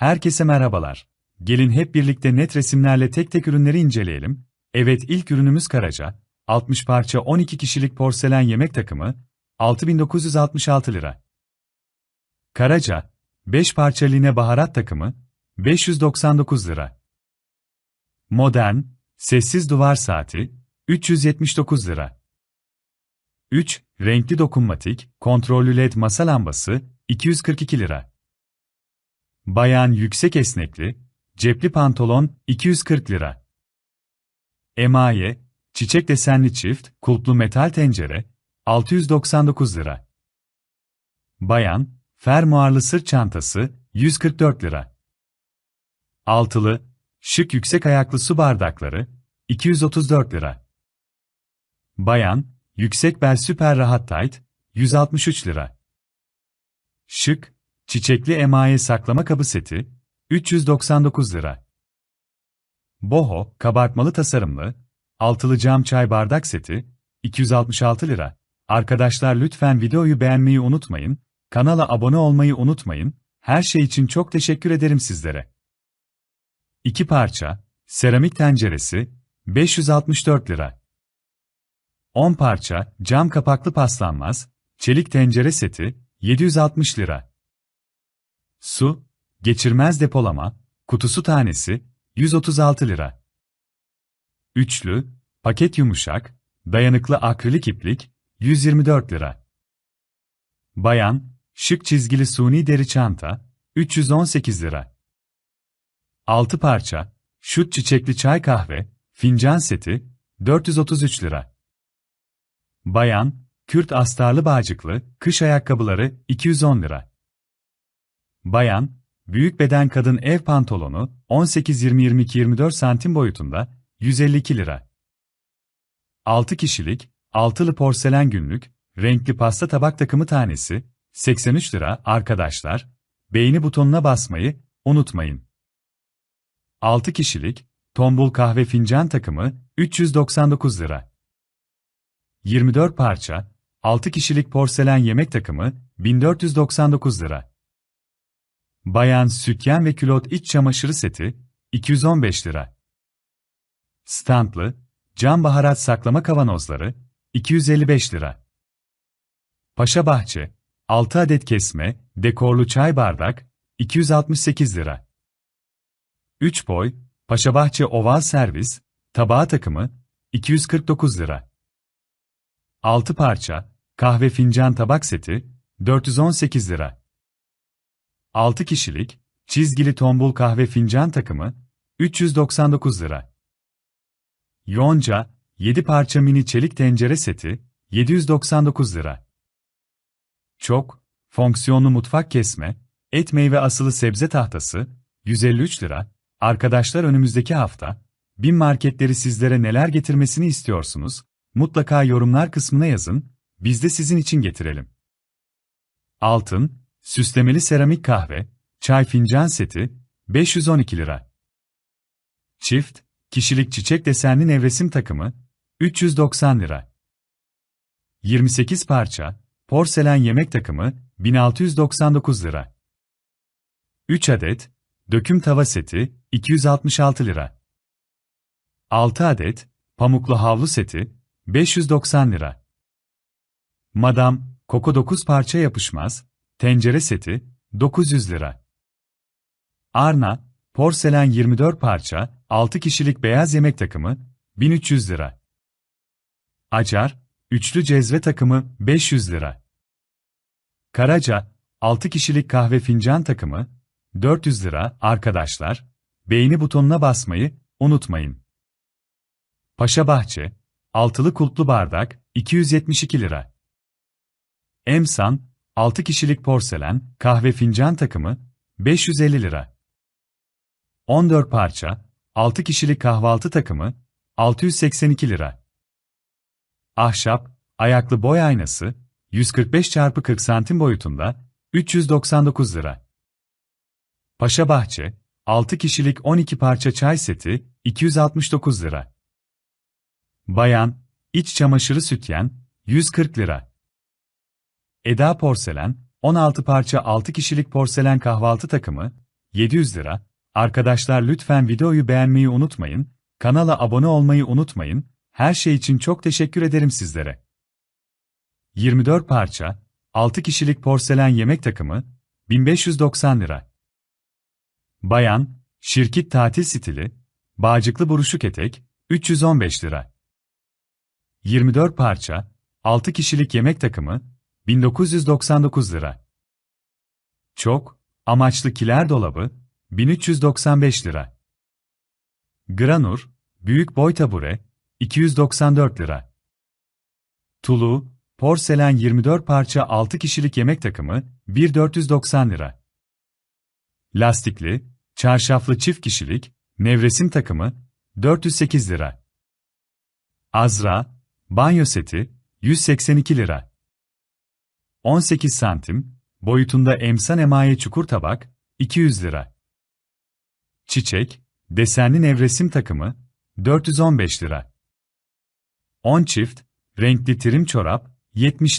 Herkese merhabalar. Gelin hep birlikte net resimlerle tek tek ürünleri inceleyelim. Evet ilk ürünümüz Karaca. 60 parça 12 kişilik porselen yemek takımı, 6966 lira. Karaca, 5 parça line baharat takımı, 599 lira. Modern, sessiz duvar saati, 379 lira. 3. Renkli dokunmatik, kontrollü led masa lambası, 242 lira. Bayan yüksek esnekli, cepli pantolon, 240 lira. Emaye, çiçek desenli çift, kulplu metal tencere, 699 lira. Bayan, fermuarlı sırt çantası, 144 lira. Altılı, şık yüksek ayaklı su bardakları, 234 lira. Bayan, yüksek bel süper rahat tight, 163 lira. Şık, çiçekli emaye saklama kabı seti, 399 lira. Boho, kabartmalı tasarımlı, altılı cam çay bardak seti, 266 lira. Arkadaşlar lütfen videoyu beğenmeyi unutmayın, kanala abone olmayı unutmayın, her şey için çok teşekkür ederim sizlere. 2 parça, seramik tenceresi, 564 lira. 10 parça, cam kapaklı paslanmaz, çelik tencere seti, 760 lira. Su, geçirmez depolama, kutusu tanesi, 136 lira. Üçlü, paket yumuşak, dayanıklı akrilik iplik, 124 lira. Bayan, şık çizgili suni deri çanta, 318 lira. 6 parça, şut çiçekli çay kahve, fincan seti, 433 lira. Bayan, Kürt astarlı bağcıklı, kış ayakkabıları, 210 lira. Bayan, büyük beden kadın ev pantolonu, 18-20-22-24 santim boyutunda, 152 lira. 6 kişilik, altılı porselen günlük, renkli pasta tabak takımı tanesi, 83 lira arkadaşlar, beğeni butonuna basmayı, unutmayın. 6 kişilik, tombul kahve fincan takımı, 399 lira. 24 parça, 6 kişilik porselen yemek takımı, 1499 lira. Bayan sütyen ve külot iç çamaşırı seti, 215 lira. Standlı, cam baharat saklama kavanozları, 255 lira. Paşa Bahçe, 6 adet kesme, dekorlu çay bardak, 268 lira. 3 boy, Paşabahçe oval servis, tabağı takımı, 249 lira. 6 parça, kahve fincan tabak seti, 418 lira. 6 kişilik, çizgili tombul kahve fincan takımı, 399 lira. Yonca, 7 parça mini çelik tencere seti, 799 lira. Çok, fonksiyonlu mutfak kesme, et meyve asılı sebze tahtası, 153 lira. Arkadaşlar önümüzdeki hafta, bin marketleri sizlere neler getirmesini istiyorsunuz? Mutlaka yorumlar kısmına yazın, biz de sizin için getirelim. Altın, süslemeli seramik kahve, çay fincan seti, 512 lira. Çift, kişilik çiçek desenli nevresim takımı, 390 lira. 28 parça, porselen yemek takımı, 1699 lira. 3 adet, döküm tava seti, 266 lira. 6 adet, pamuklu havlu seti, 590 lira. Madam, Koko 9 parça yapışmaz, tencere seti, 900 lira. Arna, porselen 24 parça, 6 kişilik beyaz yemek takımı, 1300 lira. Acar, üçlü cezve takımı, 500 lira. Karaca, 6 kişilik kahve fincan takımı, 400 lira, arkadaşlar, beğeni butonuna basmayı, unutmayın. Paşa Bahçe, altılı kulplu bardak, 272 lira. Emsan, 6 kişilik porselen, kahve fincan takımı, 550 lira. 14 parça, 6 kişilik kahvaltı takımı, 682 lira. Ahşap, ayaklı boy aynası, 145 x 40 santim boyutunda, 399 lira. Paşa Bahçe, 6 kişilik 12 parça çay seti, 269 lira. Bayan, iç çamaşırı sütyen, 140 lira. Eda Porselen, 16 parça 6 kişilik porselen kahvaltı takımı, 700 lira. Arkadaşlar lütfen videoyu beğenmeyi unutmayın, kanala abone olmayı unutmayın, her şey için çok teşekkür ederim sizlere. 24 parça, 6 kişilik porselen yemek takımı, 1590 lira. Bayan, şirket tatil stili, bağcıklı buruşuk etek, 315 lira. 24 parça, 6 kişilik yemek takımı, 1999 lira. Çok, amaçlı kiler dolabı, 1395 lira. Granur, büyük boy tabure, 294 lira. Tulu, porselen 24 parça 6 kişilik yemek takımı, 1490 lira. Lastikli, çarşaflı çift kişilik, nevresim takımı, 408 lira. Azra, banyo seti, 182 lira. 18 santim, boyutunda emsan emaye çukur tabak, 200 lira. Çiçek, desenli nevresim takımı, 415 lira. 10 çift, renkli trim çorap, 70